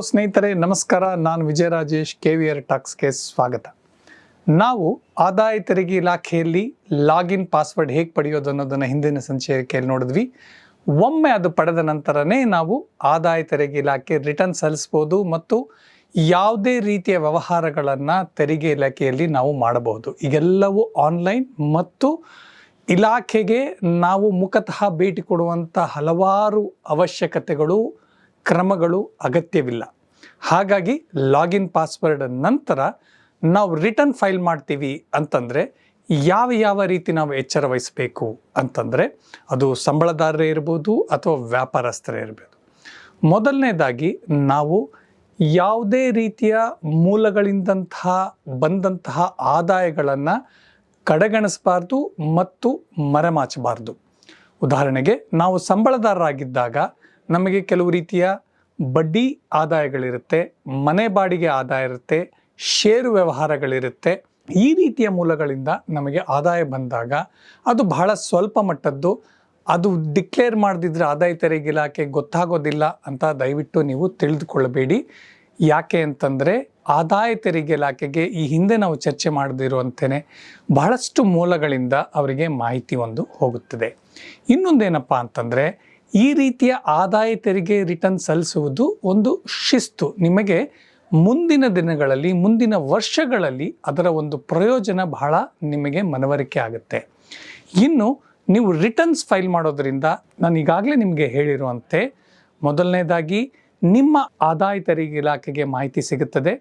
Hello ಸ್ನೇಹಿತರೆ, ನಮಸ್ಕಾರ. ನಾನು Vijaya Rajesh K V R ಟಾಕ್ಸ್ಗೆ ಸ್ವಾಗತ. ನಾವು ಆದಾಯ ತೆರಿಗೆ ಇಲಾಖೆಯಲ್ಲಿ ಲಾಗಿನ್ ಪಾಸ್ವರ್ಡ್ ಹೇಗೆ ಪಡೆಯೋದು ಅನ್ನೋದನ್ನು ಹಿಂದಿನ ಸಂಚಿಕೆಯಲ್ಲಿ ನೋಡಿದ್ವಿ. ಒಮ್ಮೆ ಅದು ಪಡೆದ ನಂತರನೇ ನಾವು ಆದಾಯ ತೆರಿಗೆ ಇಲಾಖೆ ರಿಟರ್ನ್ ಸಲ್ಲಿಸ್ಬೋದು ಮತ್ತು ಯಾವುದೇ ರೀತಿಯ ವ್ಯವಹಾರಗಳನ್ನು ತೆರಿಗೆ ಇಲಾಖೆಯಲ್ಲಿ ನಾವು ಮಾಡಬಹುದು. ಈಗೆಲ್ಲವೂ ಆನ್ಲೈನ್ ಮತ್ತು ಇಲಾಖೆಗೆ ನಾವು ಮುಖತಃ ಭೇಟಿ ಕೊಡುವಂಥ ಹಲವಾರು ಅವಶ್ಯಕತೆಗಳು ಕ್ರಮಗಳು ಅಗತ್ಯವಿಲ್ಲ. ಹಾಗಾಗಿ ಲಾಗಿನ್ ಪಾಸ್ವರ್ಡ್ ನಂತರ ನಾವು ರಿಟರ್ನ್ ಫೈಲ್ ಮಾಡ್ತೀವಿ ಅಂತಂದರೆ ಯಾವ ಯಾವ ರೀತಿ ನಾವು ಎಚ್ಚರ ವಹಿಸಬೇಕು ಅಂತಂದರೆ ಅದು ಸಂಬಳದಾರರೇ ಇರ್ಬೋದು ಅಥವಾ ವ್ಯಾಪಾರಸ್ಥರೇ ಇರ್ಬೋದು. ಮೊದಲನೇದಾಗಿ ನಾವು ಯಾವುದೇ ರೀತಿಯ ಮೂಲಗಳಿಂದಂತಹ ಬಂದಂತಹ ಆದಾಯಗಳನ್ನು ಕಡೆಗಣಿಸಬಾರ್ದು ಮತ್ತು ಮರೆಮಾಚಬಾರ್ದು. ಉದಾಹರಣೆಗೆ ನಾವು ಸಂಬಳದಾರರಾಗಿದ್ದಾಗ ನಮಗೆ ಕೆಲವು ರೀತಿಯ ಬಡ್ಡಿ ಆದಾಯಗಳಿರುತ್ತೆ, ಮನೆ ಬಾಡಿಗೆ ಆದಾಯ ಇರುತ್ತೆ ಷೇರು ವ್ಯವಹಾರಗಳಿರುತ್ತೆ. ಈ ರೀತಿಯ ಮೂಲಗಳಿಂದ ನಮಗೆ ಆದಾಯ ಬಂದಾಗ ಅದು ಬಹಳ ಸ್ವಲ್ಪ ಮಟ್ಟದ್ದು. ಅದು ಡಿಕ್ಲೇರ್ ಮಾಡದಿದ್ರೆ ಆದಾಯ ತೆರಿಗೆ ಇಲಾಖೆ ಗೊತ್ತಾಗೋದಿಲ್ಲ ಅಂತ ದಯವಿಟ್ಟು ನೀವು ತಿಳಿದುಕೊಳ್ಳಬೇಡಿ. ಯಾಕೆ ಅಂತಂದರೆ ಆದಾಯ ತೆರಿಗೆ ಇಲಾಖೆಗೆ ಈ ಹಿಂದೆ ನಾವು ಚರ್ಚೆ ಮಾಡದಿರುವಂತೆಯೇ ಬಹಳಷ್ಟು ಮೂಲಗಳಿಂದ ಅವರಿಗೆ ಮಾಹಿತಿ ಒಂದು ಹೋಗುತ್ತದೆ. ಇನ್ನೊಂದೇನಪ್ಪ ಅಂತಂದರೆ ಈ ರೀತಿಯ ಆದಾಯ ತೆರಿಗೆ ರಿಟರ್ನ್ ಸಲ್ಲಿಸುವುದು ಒಂದು ಶಿಸ್ತು. ನಿಮಗೆ ಮುಂದಿನ ದಿನಗಳಲ್ಲಿ, ಮುಂದಿನ ವರ್ಷಗಳಲ್ಲಿ ಅದರ ಒಂದು ಪ್ರಯೋಜನ ಬಹಳ ನಿಮಗೆ ಮನವರಿಕೆ ಆಗುತ್ತೆ. ಇನ್ನು ನೀವು ರಿಟರ್ನ್ಸ್ ಫೈಲ್ ಮಾಡೋದರಿಂದ ನಾನು ಈಗಾಗಲೇ ನಿಮಗೆ ಹೇಳಿರುವಂತೆ ಮೊದಲನೇದಾಗಿ ನಿಮ್ಮ ಆದಾಯ ತೆರಿಗೆ ಇಲಾಖೆಗೆ ಮಾಹಿತಿ ಸಿಗುತ್ತದೆ.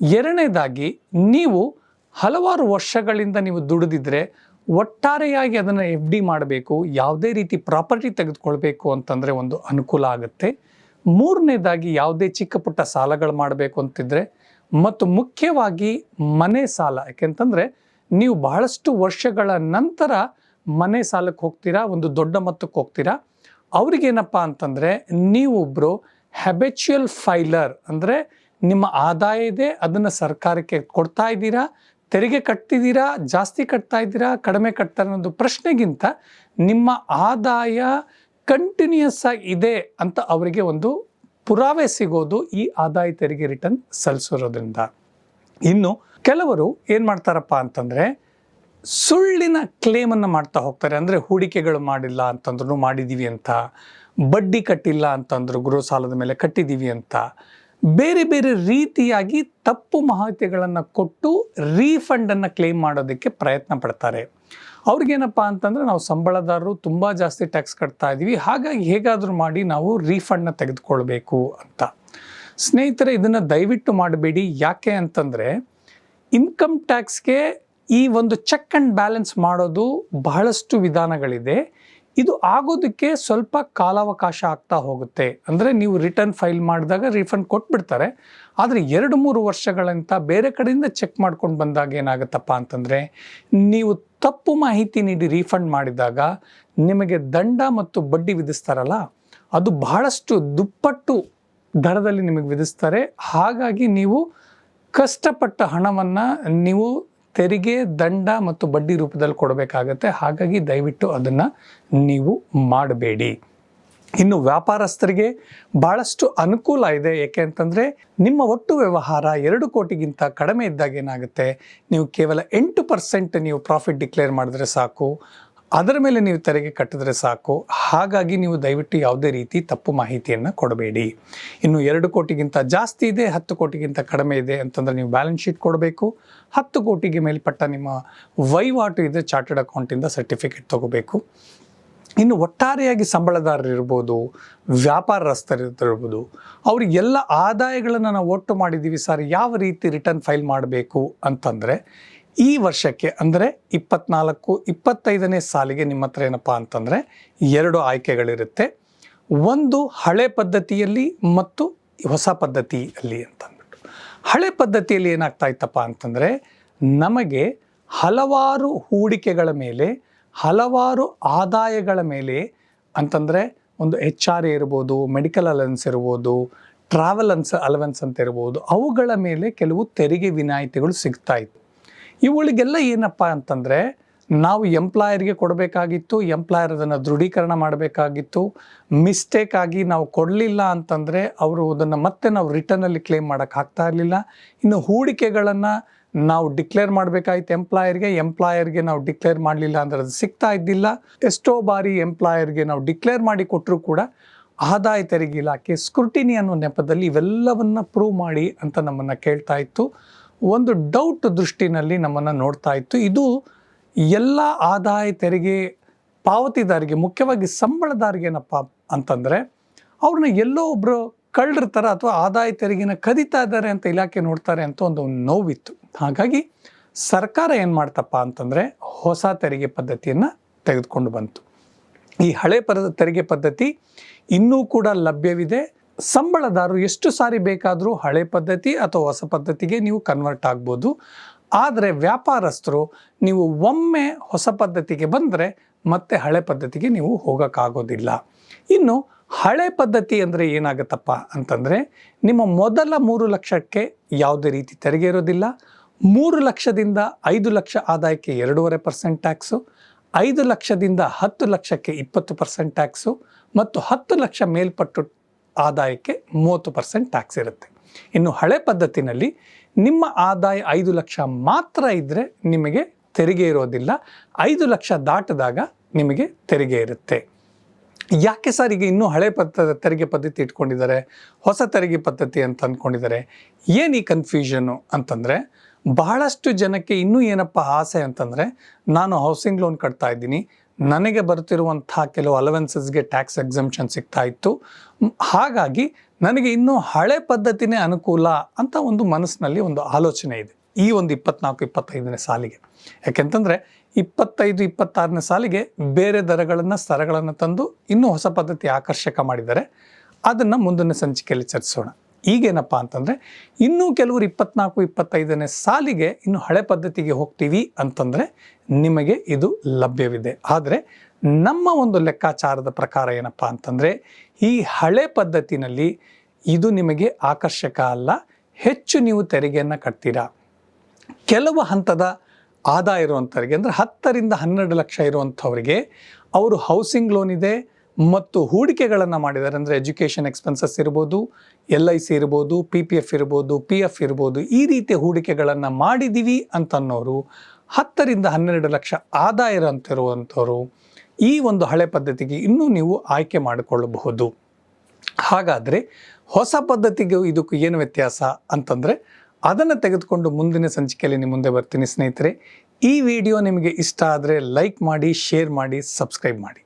ಎರಡನೇದಾಗಿ ನೀವು ಹಲವಾರು ವರ್ಷಗಳಿಂದ ನೀವು ದುಡಿದಿದ್ರೆ ಒಟ್ಟಾರೆಯಾಗಿ ಅದನ್ನು ಎಫ್ ಡಿ ಮಾಡಬೇಕು, ಯಾವುದೇ ರೀತಿ ಪ್ರಾಪರ್ಟಿ ತೆಗೆದುಕೊಳ್ಬೇಕು ಅಂತಂದರೆ ಒಂದು ಅನುಕೂಲ ಆಗುತ್ತೆ. ಮೂರನೇದಾಗಿ ಯಾವುದೇ ಚಿಕ್ಕ ಪುಟ್ಟ ಸಾಲಗಳು ಮಾಡಬೇಕು ಅಂತಿದ್ರೆ, ಮತ್ತು ಮುಖ್ಯವಾಗಿ ಮನೆ ಸಾಲ. ಯಾಕೆಂತಂದರೆ ನೀವು ಬಹಳಷ್ಟು ವರ್ಷಗಳ ನಂತರ ಮನೆ ಸಾಲಕ್ಕೆ ಹೋಗ್ತೀರಾ, ಒಂದು ದೊಡ್ಡ ಮೊತ್ತಕ್ಕೆ ಹೋಗ್ತೀರಾ. ಅವ್ರಿಗೇನಪ್ಪ ಅಂತಂದರೆ ನೀವೊಬ್ಬರು ಹ್ಯಾಬಿಚುಯಲ್ ಫೈಲರ್ ಅಂದರೆ ನಿಮ್ಮ ಆದಾಯ ಇದೆ, ಅದನ್ನು ಸರ್ಕಾರಕ್ಕೆ ಕೊಡ್ತಾ ಇದ್ದೀರಾ ತೆರಿಗೆ ಕಟ್ತಿದ್ದೀರಾ, ಜಾಸ್ತಿ ಕಟ್ತಾ ಇದ್ದೀರಾ, ಕಡಿಮೆ ಕಟ್ತಾ ಅನ್ನೋದು ಪ್ರಶ್ನೆಗಿಂತ ನಿಮ್ಮ ಆದಾಯ ಕಂಟಿನ್ಯೂಸ್ ಆಗಿ ಇದೆ ಅಂತ ಅವರಿಗೆ ಒಂದು ಪುರಾವೆ ಸಿಗೋದು ಈ ಆದಾಯ ತೆರಿಗೆ ರಿಟರ್ನ್ ಸಲ್ಲಿಸಿರೋದ್ರಿಂದ ಇನ್ನು ಕೆಲವರು ಏನು ಮಾಡ್ತಾರಪ್ಪ ಅಂತಂದರೆ ಸುಳ್ಳಿನ ಕ್ಲೇಮನ್ನು ಮಾಡ್ತಾ ಹೋಗ್ತಾರೆ. ಅಂದರೆ ಹೂಡಿಕೆಗಳು ಮಾಡಿಲ್ಲ ಅಂತಂದ್ರೂ ಮಾಡಿದ್ದೀವಿ ಅಂತ, ಬಡ್ಡಿ ಕಟ್ಟಿಲ್ಲ ಅಂತಂದ್ರು, ಗೃಹ ಸಾಲದ ಮೇಲೆ ಕಟ್ಟಿದ್ದೀವಿ ಅಂತ. ಬೇರೆ ಬೇರೆ ರೀತಿಯಾಗಿ ತಪ್ಪು ಮಾಹಿತಿಗಳನ್ನು ಕೊಟ್ಟು ರೀಫಂಡನ್ನು ಕ್ಲೇಮ್ ಮಾಡೋದಕ್ಕೆ ಪ್ರಯತ್ನ ಪಡ್ತಾರೆ. ಅವ್ರಿಗೇನಪ್ಪ ಅಂತಂದರೆ ನಾವು ಸಂಬಳದಾರರು ತುಂಬ ಜಾಸ್ತಿ ಟ್ಯಾಕ್ಸ್ ಕಟ್ತಾ ಇದ್ದೀವಿ ಹಾಗಾಗಿ ಹೇಗಾದರೂ ಮಾಡಿ ನಾವು ರೀಫಂಡನ್ನ ತೆಗೆದುಕೊಳ್ಬೇಕು ಅಂತ. ಸ್ನೇಹಿತರೆ, ಇದನ್ನು ದಯವಿಟ್ಟು ಮಾಡಬೇಡಿ. ಯಾಕೆ ಅಂತಂದರೆ, ಇನ್ಕಮ್ ಟ್ಯಾಕ್ಸ್ಗೆ ಈ ಒಂದು ಚೆಕ್ ಆ್ಯಂಡ್ ಬ್ಯಾಲೆನ್ಸ್ ಮಾಡೋದು ಬಹಳಷ್ಟು ವಿಧಾನಗಳಿದೆ. ಇದು ಆಗೋದಕ್ಕೆ ಸ್ವಲ್ಪ ಕಾಲಾವಕಾಶ ಆಗ್ತಾ ಹೋಗುತ್ತೆ. ಅಂದರೆ ನೀವು ರಿಟರ್ನ್ ಫೈಲ್ ಮಾಡಿದಾಗ ರೀಫಂಡ್ ಕೊಟ್ಬಿಡ್ತಾರೆ. ಆದರೆ ಎರಡು ಮೂರು ವರ್ಷಗಳಂತ ಬೇರೆ ಕಡೆಯಿಂದ ಚೆಕ್ ಮಾಡ್ಕೊಂಡು ಬಂದಾಗ ಏನಾಗುತ್ತಪ್ಪ ಅಂತಂದರೆ, ನೀವು ತಪ್ಪು ಮಾಹಿತಿ ನೀಡಿ ರೀಫಂಡ್ ಮಾಡಿದಾಗ ನಿಮಗೆ ದಂಡ ಮತ್ತು ಬಡ್ಡಿ ವಿಧಿಸ್ತಾರಲ್ಲ, ಅದು ಬಹಳಷ್ಟು ದುಪ್ಪಟ್ಟು ದರದಲ್ಲಿ ನಿಮಗೆ ವಿಧಿಸ್ತಾರೆ. ಹಾಗಾಗಿ ನೀವು ಕಷ್ಟಪಟ್ಟ ಹಣವನ್ನು ನೀವು ತೆರಿಗೆ, ದಂಡ ಮತ್ತು ಬಡ್ಡಿ ರೂಪದಲ್ಲಿ ಕೊಡಬೇಕಾಗತ್ತೆ. ಹಾಗಾಗಿ ದಯವಿಟ್ಟು ಅದನ್ನು ನೀವು ಮಾಡಬೇಡಿ. ಇನ್ನು ವ್ಯಾಪಾರಸ್ಥರಿಗೆ ಭಾಳಷ್ಟು ಅನುಕೂಲ ಇದೆ. ಏಕೆ ಅಂತಂದರೆ ನಿಮ್ಮ ಒಟ್ಟು ವ್ಯವಹಾರ ಎರಡು ಕೋಟಿಗಿಂತ ಕಡಿಮೆ ಇದ್ದಾಗ ಏನಾಗುತ್ತೆ? ನೀವು ಕೇವಲ ಎಂಟು ಪರ್ಸೆಂಟ್ ನೀವು ಪ್ರಾಫಿಟ್ ಡಿಕ್ಲೇರ್ ಮಾಡಿದ್ರೆ ಸಾಕು. ಅದರ ಮೇಲೆ ನೀವು ತೆರಿಗೆ ಕಟ್ಟಿದ್ರೆ ಸಾಕು. ಹಾಗಾಗಿ ನೀವು ದಯವಿಟ್ಟು ಯಾವುದೇ ರೀತಿ ತಪ್ಪು ಮಾಹಿತಿಯನ್ನು ಕೊಡಬೇಡಿ. ಇನ್ನು ಎರಡು ಕೋಟಿಗಿಂತ ಜಾಸ್ತಿ ಇದೆ, ಹತ್ತು ಕೋಟಿಗಿಂತ ಕಡಿಮೆ ಇದೆ ಅಂತಂದರೆ ನೀವು ಬ್ಯಾಲೆನ್ಸ್ ಶೀಟ್ ಕೊಡಬೇಕು. ಹತ್ತು ಕೋಟಿಗೆ ಮೇಲ್ಪಟ್ಟ ನಿಮ್ಮ ವಹಿವಾಟು ಇದೆ, ಚಾರ್ಟೆಡ್ ಅಕೌಂಟಿಂದ ಸರ್ಟಿಫಿಕೇಟ್ ತಗೋಬೇಕು. ಇನ್ನು ಒಟ್ಟಾರೆಯಾಗಿ ಸಂಬಳದಾರರಿರ್ಬೋದು ವ್ಯಾಪಾರಸ್ಥರಿರ್ಬೋದು ಅವರಿಗೆಲ್ಲ ಆದಾಯಗಳನ್ನು ನಾವು ಒಟ್ಟು ಮಾಡಿದ್ದೀವಿ, ಸರ್. ಯಾವ ರೀತಿ ರಿಟರ್ನ್ ಫೈಲ್ ಮಾಡಬೇಕು ಅಂತಂದರೆ ಈ ವರ್ಷಕ್ಕೆ ಅಂದರೆ ಇಪ್ಪತ್ನಾಲ್ಕು, ಇಪ್ಪತ್ತೈದನೇ ಸಾಲಿಗೆ ನಿಮ್ಮ ಹತ್ರ ಏನಪ್ಪ ಅಂತಂದರೆ ಎರಡು ಆಯ್ಕೆಗಳಿರುತ್ತೆ. ಒಂದು ಹಳೆ ಪದ್ಧತಿಯಲ್ಲಿ ಮತ್ತು ಹೊಸ ಪದ್ಧತಿಯಲ್ಲಿ ಅಂತಂದ್ಬಿಟ್ಟು. ಹಳೆ ಪದ್ಧತಿಯಲ್ಲಿ ಏನಾಗ್ತಾ ಇತ್ತಪ್ಪ ಅಂತಂದರೆ ನಮಗೆ ಹಲವಾರು ಹೂಡಿಕೆಗಳ ಮೇಲೆ, ಹಲವಾರು ಆದಾಯಗಳ ಮೇಲೆ ಅಂತಂದರೆ ಒಂದು ಎಚ್ ಆರ್ ಎ ಇರ್ಬೋದು, ಮೆಡಿಕಲ್ ಅಲವೆನ್ಸ್ ಇರ್ಬೋದು, ಟ್ರಾವೆಲ್ ಅನ್ಸ್ ಅಲವೆನ್ಸ್ ಅಂತ ಇರ್ಬೋದು, ಅವುಗಳ ಮೇಲೆ ಕೆಲವು ತೆರಿಗೆ ವಿನಾಯಿತಿಗಳು ಸಿಗ್ತಾ ಇತ್ತು. ಇವುಗಳಿಗೆಲ್ಲ ಏನಪ್ಪ ಅಂತಂದರೆ, ನಾವು ಎಂಪ್ಲಾಯರ್ಗೆ ಕೊಡಬೇಕಾಗಿತ್ತು ಎಂಪ್ಲಾಯರ್ ಅದನ್ನು ದೃಢೀಕರಣ ಮಾಡಬೇಕಾಗಿತ್ತು. ಮಿಸ್ಟೇಕ್ ಆಗಿ ನಾವು ಕೊಡಲಿಲ್ಲ ಅಂತಂದರೆ, ಅವರು ಅದನ್ನು ಮತ್ತೆ ನಾವು ರಿಟರ್ನಲ್ಲಿ ಕ್ಲೇಮ್ ಮಾಡೋಕ್ಕೆ ಆಗ್ತಾ ಇರಲಿಲ್ಲ. ಇನ್ನು ಹೂಡಿಕೆಗಳನ್ನು ನಾವು ಡಿಕ್ಲೇರ್ ಮಾಡಬೇಕಾಯ್ತು ಎಂಪ್ಲಾಯರ್ಗೆ ಎಂಪ್ಲಾಯರ್ಗೆ ನಾವು ಡಿಕ್ಲೇರ್ ಮಾಡಲಿಲ್ಲ ಅಂದರೆ ಅದು ಸಿಗ್ತಾ ಇದ್ದಿಲ್ಲ. ಎಷ್ಟೋ ಬಾರಿ ಎಂಪ್ಲಾಯರ್ಗೆ ನಾವು ಡಿಕ್ಲೇರ್ ಮಾಡಿ ಕೊಟ್ಟರು ಕೂಡ ಆದಾಯ ತೆರಿಗೆ ಇಲಾಖೆ ಸ್ಕ್ರೂಟಿನಿ ಅನ್ನೋ ನೆಪದಲ್ಲಿ ಇವೆಲ್ಲವನ್ನು ಪ್ರೂವ್ ಮಾಡಿ ಅಂತ ನಮ್ಮನ್ನು ಕೇಳ್ತಾ ಇತ್ತು. ಒಂದು ಡೌಟ್ ದೃಷ್ಟಿನಲ್ಲಿ ನಮ್ಮನ್ನು ನೋಡ್ತಾ ಇತ್ತು. ಇದು ಎಲ್ಲ ಆದಾಯ ತೆರಿಗೆ ಪಾವತಿದಾರಿಗೆ, ಮುಖ್ಯವಾಗಿ ಸಂಬಳದಾರಿಗೆ ಏನಪ್ಪ ಅಂತಂದರೆ, ಅವ್ರನ್ನ ಎಲ್ಲೋ ಒಬ್ಬರು ಕಳ್ಳರ ಥರ ಅಥವಾ ಆದಾಯ ತೆರಿಗೆನ ಕದೀತಾ ಇದ್ದಾರೆ ಅಂತ ಇಲಾಖೆ ನೋಡ್ತಾರೆ ಅಂತ ಒಂದು ನೋವಿತ್ತು. ಹಾಗಾಗಿ ಸರ್ಕಾರ ಏನು ಮಾಡ್ತಪ್ಪ ಅಂತಂದರೆ, ಹೊಸ ತೆರಿಗೆ ಪದ್ಧತಿಯನ್ನು ತೆಗೆದುಕೊಂಡು ಬಂತು. ಈ ಹಳೆ ಪದ ತೆರಿಗೆ ಪದ್ಧತಿ ಇನ್ನೂ ಕೂಡ ಲಭ್ಯವಿದೆ. ಸಂಬಳದಾರರು ಎಷ್ಟು ಸಾರಿ ಬೇಕಾದರೂ ಹಳೆ ಪದ್ಧತಿ ಅಥವಾ ಹೊಸ ಪದ್ಧತಿಗೆ ನೀವು ಕನ್ವರ್ಟ್ ಆಗ್ಬೋದು. ಆದರೆ ವ್ಯಾಪಾರಸ್ಥರು ನೀವು ಒಮ್ಮೆ ಹೊಸ ಪದ್ಧತಿಗೆ ಬಂದರೆ ಮತ್ತೆ ಹಳೆ ಪದ್ಧತಿಗೆ ನೀವು ಹೋಗೋಕ್ಕಾಗೋದಿಲ್ಲ. ಇನ್ನು ಹಳೆ ಪದ್ಧತಿ ಅಂದರೆ ಏನಾಗುತ್ತಪ್ಪ ಅಂತಂದರೆ ನಿಮ್ಮ ಮೊದಲ ಮೂರು ಲಕ್ಷಕ್ಕೆ ಯಾವುದೇ ರೀತಿ ತೆರಿಗೆ ಇರೋದಿಲ್ಲ. ಮೂರು ಲಕ್ಷದಿಂದ ಐದು ಲಕ್ಷ ಆದಾಯಕ್ಕೆ ಎರಡೂವರೆ ಪರ್ಸೆಂಟ್ ಟ್ಯಾಕ್ಸು ಐದು ಲಕ್ಷದಿಂದ ಹತ್ತು ಲಕ್ಷಕ್ಕೆ ಇಪ್ಪತ್ತು ಪರ್ಸೆಂಟ್ ಟ್ಯಾಕ್ಸು ಮತ್ತು ಹತ್ತು ಲಕ್ಷ ಮೇಲ್ಪಟ್ಟು ಆದಾಯಕ್ಕೆ ಮೂವತ್ತು ಪರ್ಸೆಂಟ್ ಟ್ಯಾಕ್ಸ್ ಇರುತ್ತೆ. ಇನ್ನು ಹಳೆ ಪದ್ಧತಿನಲ್ಲಿ ನಿಮ್ಮ ಆದಾಯ ಐದು ಲಕ್ಷ ಮಾತ್ರ ಇದ್ದರೆ ನಿಮಗೆ ತೆರಿಗೆ ಇರೋದಿಲ್ಲ. ಐದು ಲಕ್ಷ ದಾಟಿದಾಗ ನಿಮಗೆ ತೆರಿಗೆ ಇರುತ್ತೆ. ಯಾಕೆ ಸರ್ ಈಗ ಇನ್ನೂ ಹಳೆ ಪದ್ಧ ತೆರಿಗೆ ಪದ್ಧತಿ ಇಟ್ಕೊಂಡಿದ್ದಾರೆ? ಹೊಸ ತೆರಿಗೆ ಪದ್ಧತಿ ಅಂತ ಅಂದ್ಕೊಂಡಿದ್ದಾರೆ ಏನು ಈ ಕನ್ಫ್ಯೂಷನು ಅಂತಂದರೆ ಬಹಳಷ್ಟು ಜನಕ್ಕೆ ಇನ್ನೂ ಏನಪ್ಪ ಆಸೆ ಅಂತಂದರೆ, ನಾನು ಹೌಸಿಂಗ್ ಲೋನ್ ಕಟ್ತಾ ಇದ್ದೀನಿ ನನಗೆ ಬರ್ತಿರುವಂಥ ಕೆಲವು ಅಲವೆನ್ಸಸ್ಗೆ ಟ್ಯಾಕ್ಸ್ ಎಕ್ಸಮ್ಷನ್ ಸಿಗ್ತಾ ಇತ್ತು. ಹಾಗಾಗಿ ನನಗೆ ಇನ್ನೂ ಹಳೆ ಪದ್ಧತಿನೇ ಅನುಕೂಲ ಅಂತ ಒಂದು ಮನಸ್ಸಿನಲ್ಲಿ ಒಂದು ಆಲೋಚನೆ ಇದೆ ಈ ಒಂದು ಇಪ್ಪತ್ನಾಲ್ಕು, ಇಪ್ಪತ್ತೈದನೇ ಸಾಲಿಗೆ. ಯಾಕೆಂತಂದರೆ ಇಪ್ಪತ್ತೈದು, ಇಪ್ಪತ್ತಾರನೇ ಸಾಲಿಗೆ ಬೇರೆ ದರಗಳನ್ನು ಸ್ತರಗಳನ್ನು ತಂದು ಇನ್ನೂ ಹೊಸ ಪದ್ಧತಿ ಆಕರ್ಷಕ ಮಾಡಿದ್ದಾರೆ. ಅದನ್ನು ಮುಂದಿನ ಸಂಚಿಕೆಯಲ್ಲಿ ಚರ್ಚಿಸೋಣ. ಈಗೇನಪ್ಪ ಅಂತಂದರೆ ಇನ್ನೂ ಕೆಲವರು ಇಪ್ಪತ್ನಾಲ್ಕು, ಇಪ್ಪತ್ತೈದನೇ ಸಾಲಿಗೆ ಇನ್ನು ಹಳೆ ಪದ್ಧತಿಗೆ ಹೋಗ್ತೀವಿ ಅಂತಂದರೆ ನಿಮಗೆ ಇದು ಲಭ್ಯವಿದೆ. ಆದರೆ ನಮ್ಮ ಒಂದು ಲೆಕ್ಕಾಚಾರದ ಪ್ರಕಾರ ಏನಪ್ಪ ಅಂತಂದರೆ ಈ ಹಳೆ ಪದ್ಧತಿನಲ್ಲಿ ಇದು ನಿಮಗೆ ಆಕರ್ಷಕ ಅಲ್ಲ, ಹೆಚ್ಚು ನೀವು ತೆರಿಗೆಯನ್ನು ಕಟ್ತೀರಾ. ಕೆಲವು ಹಂತದ ಆದಾಯ ಇರುವಂಥವ್ರಿಗೆ ಅಂದರೆ ಹತ್ತರಿಂದ ಹನ್ನೆರಡು ಲಕ್ಷ ಇರುವಂಥವ್ರಿಗೆ ಅವರು ಹೌಸಿಂಗ್ ಲೋನ್ ಇದೆ ಮತ್ತು ಹೂಡಿಕೆಗಳನ್ನು ಮಾಡಿದ್ದಾರೆ. ಅಂದರೆ ಎಜುಕೇಷನ್ ಎಕ್ಸ್ಪೆನ್ಸಸ್ ಇರ್ಬೋದು ಎಲ್ ಐ ಸಿ ಇರ್ಬೋದು ಪಿ ಪಿ ಎಫ್ ಇರ್ಬೋದು ಪಿ ಎಫ್ ಇರ್ಬೋದು, ಈ ರೀತಿಯ ಹೂಡಿಕೆಗಳನ್ನು ಮಾಡಿದ್ದೀವಿ ಅಂತನ್ನೋರು ಹತ್ತರಿಂದ ಹನ್ನೆರಡು ಲಕ್ಷ ಆದಾಯ ಅಂತಿರುವಂಥವ್ರು ಈ ಒಂದು ಹಳೆ ಪದ್ಧತಿಗೆ ಇನ್ನೂ ನೀವು ಆಯ್ಕೆ ಮಾಡಿಕೊಳ್ಳಬಹುದು. ಹಾಗಾದರೆ ಹೊಸ ಪದ್ಧತಿಗೆ ಇದಕ್ಕೂ ಏನು ವ್ಯತ್ಯಾಸ ಅಂತಂದರೆ ಅದನ್ನು ತೆಗೆದುಕೊಂಡು ಮುಂದಿನ ಸಂಚಿಕೆಯಲ್ಲಿ ನಿಮ್ಮ ಮುಂದೆ ಬರ್ತೀನಿ ಸ್ನೇಹಿತರೆ. ಈ ವಿಡಿಯೋ ನಿಮಗೆ ಇಷ್ಟ ಆದರೆ ಲೈಕ್ ಮಾಡಿ, ಶೇರ್ ಮಾಡಿ, ಸಬ್ಸ್ಕ್ರೈಬ್ ಮಾಡಿ.